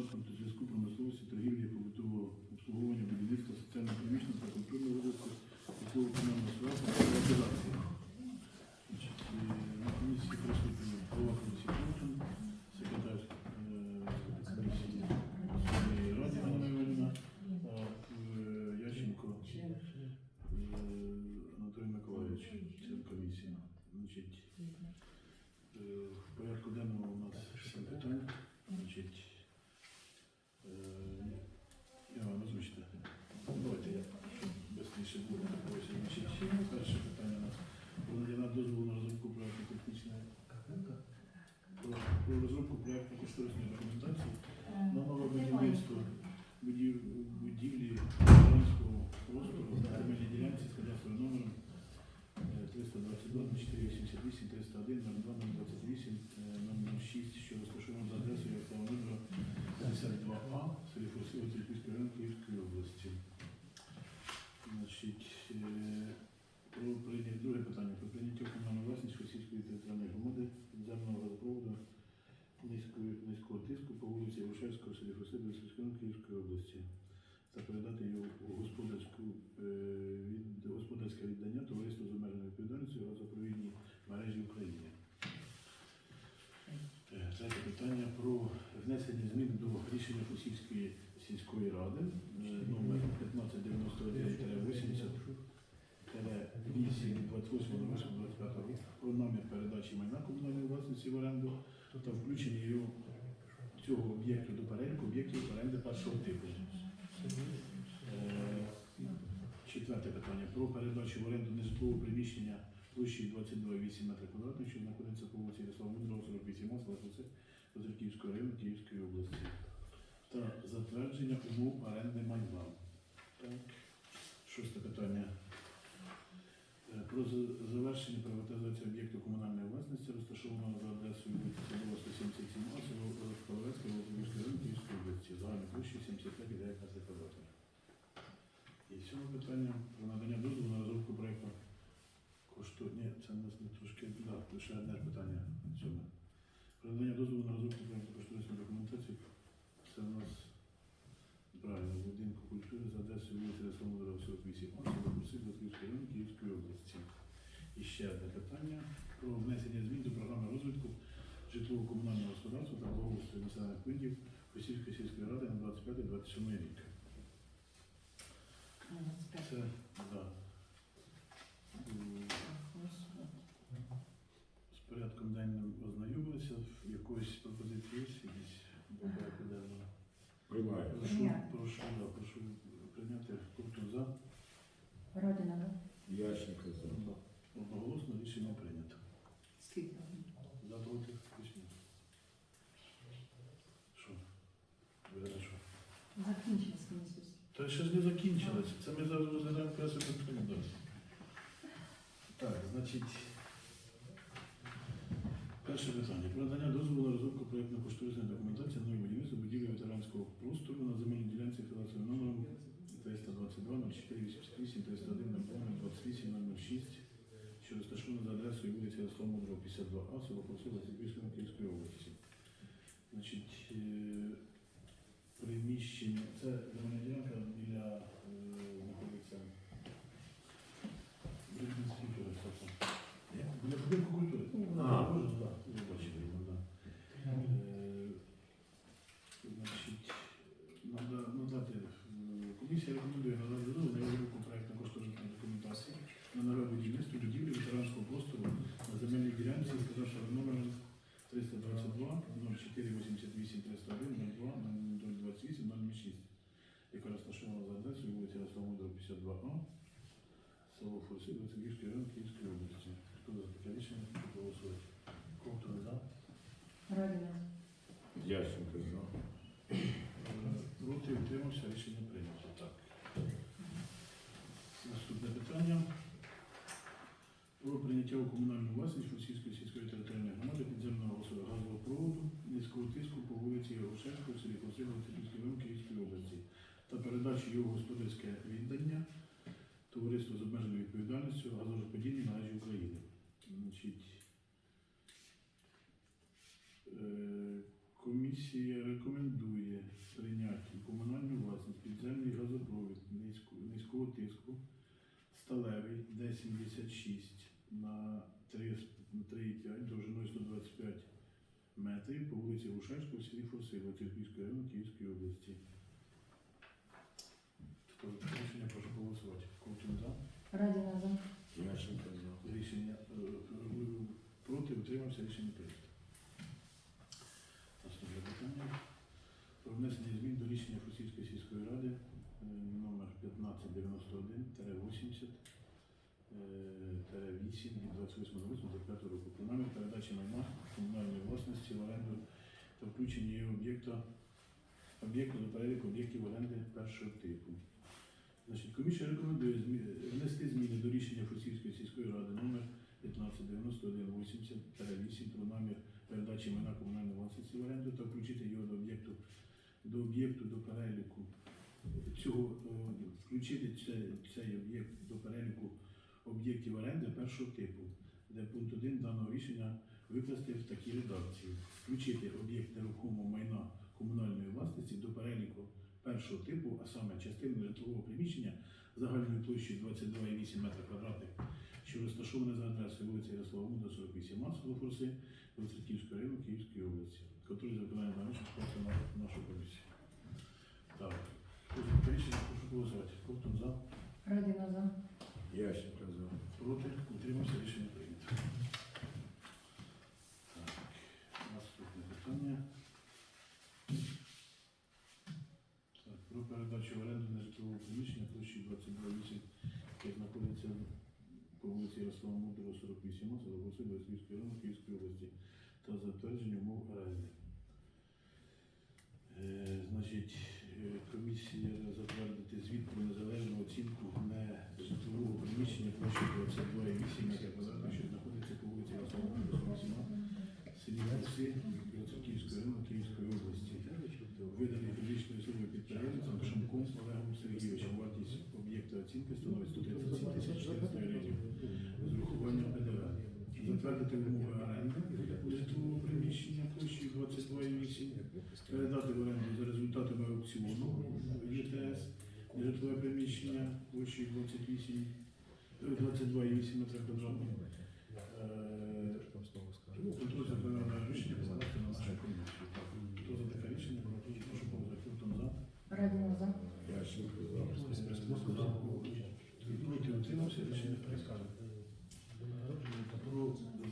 до зв'язку промисловості, торгівлі, побутового обслуговування, будівництва, соціально-економічного та культурного розвитку, житлового комунального господарства та приватизації. Е, На комісії присутні голова комісії Путін, секретар е, комісії Верховної Ради Ганна Іванівна, е, Ященко Анатолій Миколаївич, член комісії. Значить, в порядку денному у нас сім питань. Значить, е, я вам озвучте. Давайте я безпечніше буду такою. Значить, перше питання у нас про надання дозволу на розробку проєкту технічної про, про розробку проєкту кошторисної документації на нове будівництво будів, будівлі українського простору на земельній ділянці з кадастровим номером е, 322 488 301 02 028 номер 6, що розташовано за адресою Ярослава 52А, селі Фурсило, Тільпільський район Київської області. Значить, е, про прийняття, друге питання про прийняття в комунальну власність Російської територіальної громади підземного газопроводу низької, низького тиску по вулиці Грушевського, селі Фурсило, Тільпільський Київської області та передати його у господарську е, від господарське віддання товариству з обмеженою відповідальністю газопровідній мережі України. Е, Третє питання про внесення змін до рішення Фосівської сільської ради е, номер 1591-80 8 28 року про намір передачі майна комунальної власності в оренду та включення його цього об'єкту до переліку об'єктів оренди першого типу. Е, Четверте питання про передачу в оренду нежитлового приміщення площею 22,8 метрів квадратних, що знаходиться по вулиці Ярослава Мудрого, 48 А, Славуси, Козирківського району Київської області. Та затвердження умов оренди майна. Шосте питання. Про завершення приватизації об'єкту комунальної власності, розташованого за адресою вулиця Садова 177 А, село Павлецьке, Володимирський район Київської області, загальною площею 75 метрів квадратних. І сьоме питання про надання дозволу на розробку проєкту кошту. Ні, це у нас не трошки, да, лише одне питання сьоме. Про надання дозволу на розробку проєкту кошторисної документації. Це у нас правильно, в будинку культури за адресою вулиця Ярослава 48 А, село Курси, Латвійський район Київської. Ще одне питання про внесення змін до програми розвитку житлово-комунального господарства та благоустрою населених пунктів Косівської сільської ради на 25-27 рік. Це, да. З порядком денним ознайомилися. Якоїсь пропозиції є якісь порядку денного? Приймаю. Прошу, Прийняти. прошу, да, прошу прийняти культу за. Родина, да? Ященко за. Одноголосно рішення прийнято. Скільки? За проти письмо. Що? Виглядає, що? Закінчилась комісія. Та ще ж не закінчилося. Це ми зараз розглядаємо пресу питання. Так, значить. Перше питання. Про надання дозволу на розробку проєктно-кошторисної документації на будівництво будівлі ветеранського простору на земельній ділянці фінансовим номером 322 0488 301 28 06, що розташовано за адресою вулиця Ярослава Мудрого, 52А, село Просила, Сибірської Київської області. Значить, е, приміщення, це ділянка біля е, знаходиться біля скільки високо? Ні, Біля будинку культури. А. Може, да, ви бачили його, да. Е, Значить, надо надати, е, комісія рекомендує надати дозвіл на розробку проєктно-кошторисної документації на нове будівництво будівлі ветеранського простору на земельній ділянці кадастровим номером 322 0488 301 02 028 006, яка розташована за адресою вулиця Мудрого, 52А, село Фурси, Вицегірський район Київської області. Хто за таке рішення. Кого хто за? Родина. Ященко прийняття у комунальну власність Російської сільської територіальної громади підземного газового проводу низького тиску по вулиці Ягушевської в селі Косилівському Київської області та передачі його господарське віддання товариству з обмеженою відповідальністю газорозподільній мережі України. Значить, е, Комісія рекомендує прийняти комунальну власність підземний газопровід низького тиску сталевий Д-76 на 3,5 довжиною 125 метрів по вулиці Грушевського в селі Форсило Терпільського району Київської області. Рішення прошу голосувати. Ковтун за. Радіна за. Ященко за. Рішення е, е, проти утримався рішення прийнято. Наступне питання. Про внесення змін до рішення Фросівської сільської ради е, номер 1591-80 е, 8 від 28.08.25 року. Про намір передачі майна комунальної власності в оренду та включення її об'єкта об'єкту до переліку об'єктів оренди першого типу. Значить, комісія рекомендує внести зміни до рішення Фросівської сільської ради номер 1591-80-8 про намір передачі майна комунальної власності в оренду та включити його до об'єкту до об'єкту до переліку цього е, включити це- цей об'єкт до переліку об'єктів оренди першого типу, де пункт 1 даного рішення викласти в такій редакції. Включити об'єкт нерухомого майна комунальної власності до переліку першого типу, а саме частини житлового приміщення загальною площею 22,8 метра квадратних, що розташоване за адресою вулиця Ярослава Муда, 48 А, село Форси, Білоцерківського району Київської області, виконає на на нашу комісію. Так, рішення, прошу голосувати. Ковтун за, Радіна за. Ященко за. проти, утримався, рішення прийнято. Так, наступне питання. Так, про передачу в оренду нежитлового приміщення площі 22,8, яке знаходиться по вулиці Ярослава Мудрого, 48, а село Голоси, Білоцерківського району Київської області та затвердження умов оренди. Е, Значить, е, комісія затвердити звіт про незалежну оцінку 22 8, що знаходиться по вулиці Василова, селі Курси, Київського району Київської області. Виданий фізичною особою об'єкта оцінки становить 137 тисяч з урахуванням ПДВ. Затвердити умови оренди у житловому площі 22,8, передати в оренду за результатами аукціону ЄТС, житлове приміщення площі 28. 22,8 метра квадратних. Е, Контроль за пленарне рішення покладати на нашу комісію. Хто за таке рішення? Прошу голосувати. Хто за? Радіна за. Проти утримався рішення прийнято. Про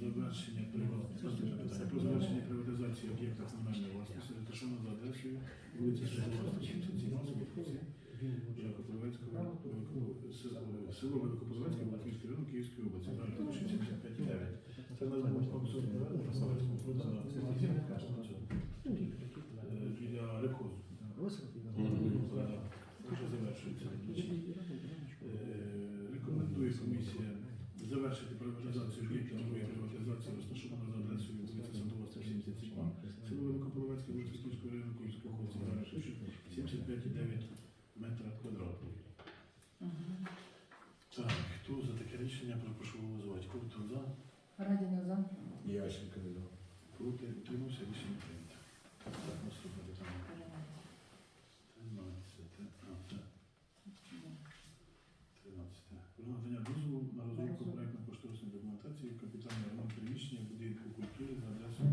завершення приват- наступне питання. Про завершення приватизації об'єкта комунальної власності розташовано за адресою вулиця Садова, 177, Великопольський, Великопольського, Великопол- село Великопольське, Володимирський район Київської області. Зараз пише 75,9. Це нас був аукціон проведений, Пасалецького продана е, для рекозу. Да, Вже завершується. Е, Рекомендує комісія завершити приватизацію об'єкта нової приватизації, розташованого за адресою вулиця Садова, 177, село Великополовецьке, вулиця Київського району Київської області, зараз пише 75,9 метра квадратних. Так, хто за таке рішення, прошу голосувати. Хто за, Радіна за. Ященко за. проти, утримався, рішення прийнято. Так, наступне питання. 13. А, 13. Про надання дозволу на розробку проєктно-кошторисної документації капітальний ремонт приміщення будинку культури за адресою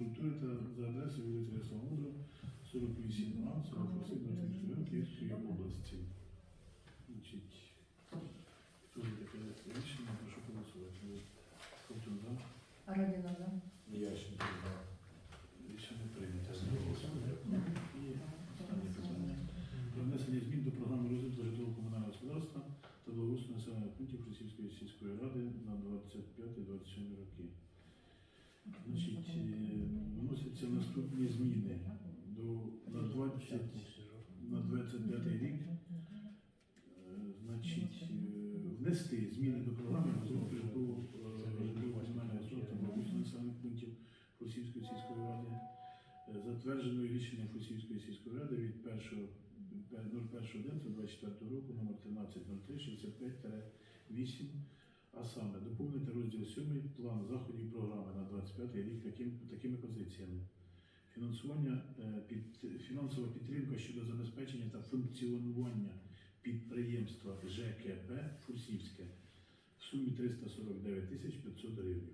культури та за адресою вулиця Ярослава 48 А, село Форси, Дмитрівський район Київської області. Значить, хто за таке рішення, прошу голосувати. Хто за? Радіна за. Ященко за. Рішення прийнято. І останнє питання. Про внесення змін до програми розвитку житлово-комунального господарства та благоустрою населених пунктів Російської сільської ради на 25-27 роки. Значить, е, вносяться наступні зміни до на 20 на 25 рік. Е, Значить, е, внести зміни до програми розвитку житлово- житлово-комунального господарства та населених пунктів Фосівської сільської ради, затвердженої рішенням Фосівської сільської ради від 01.11.24 року номер 1303 а саме доповнити розділ 7 план заходів програми на 25 рік таким, такими позиціями. Фінансування, е, під, фінансова підтримка щодо забезпечення та функціонування підприємства ЖКП Фурсівське в сумі 349 тисяч 500 гривень.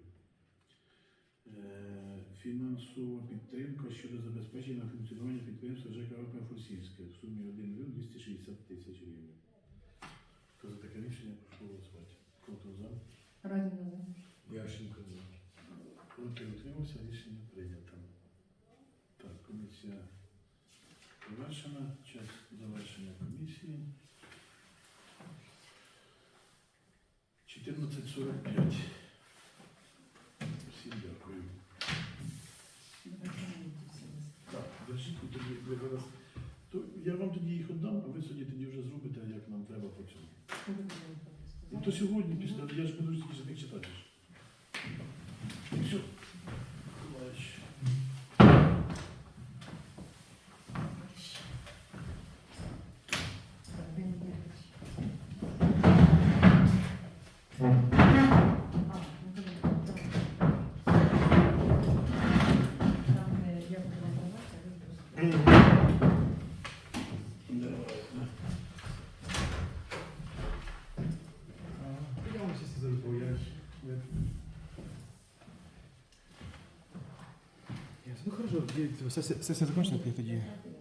Е, Фінансова підтримка щодо забезпечення функціонування підприємства ЖКП Фурсівське в сумі 1 мільйон 260 тисяч гривень. За таке рішення прошу голосувати? Хто за? Радіна за. Ященко за. Проти утримався, рішення прийнято. Так, комісія завершена. Час завершення комісії. 14.45. Всім дякую. Так, держіть ви зараз. То сьогодні після я ж буду за них читати. você, você, você, você, você, você,